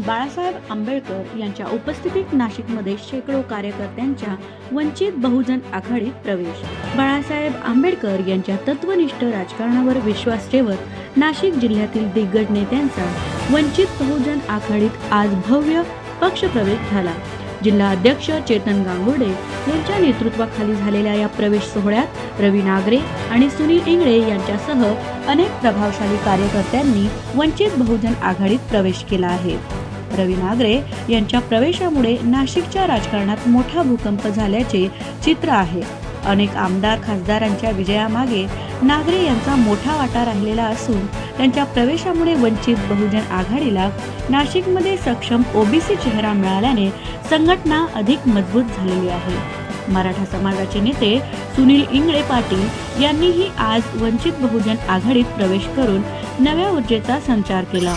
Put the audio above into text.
बाळासाहेब आंबेडकर यांच्या उपस्थितीत नाशिकमध्ये शेकडो कार्यकर्त्यांच्या वंचित बहुजन आघाडीत प्रवेश. बाळासाहेब आंबेडकर यांच्या तत्वनिष्ठ राजकारणावर विश्वास ठेवत नाशिक जिल्ह्यातील दिग्गज नेत्यांचा वंचित बहुजन आघाडीत आज भव्य पक्षप्रवेश झाला. जिल्हा अध्यक्ष चेतन गांगोडे यांच्या नेतृत्वाखाली झालेल्या या प्रवेश सोहळ्यात रवी नागरे आणि सुनील इंगळे यांच्यासह अनेक प्रभावशाली कार्यकर्त्यांनी वंचित बहुजन आघाडीत प्रवेश केला आहे. रवी नागरे यांच्या प्रवेशामुळे नाशिकच्या राजकारणात मोठा भूकंप झाल्याचे चित्र आहे. अनेक आमदार खासदारांच्या विजयामागे नागरे यांचा मोठा वाटा राहिलेला असून त्यांच्या प्रवेशामुळे वंचित बहुजन आघाडीला नाशिकमध्ये सक्षम ओबीसी चेहरा मिळाल्याने संघटना अधिक मजबूत झालेली आहे. मराठा समाजाचे नेते सुनील इंगळे पाटील यांनीही आज वंचित बहुजन आघाडीत प्रवेश करून नव्या ऊर्जेचा संचार केला.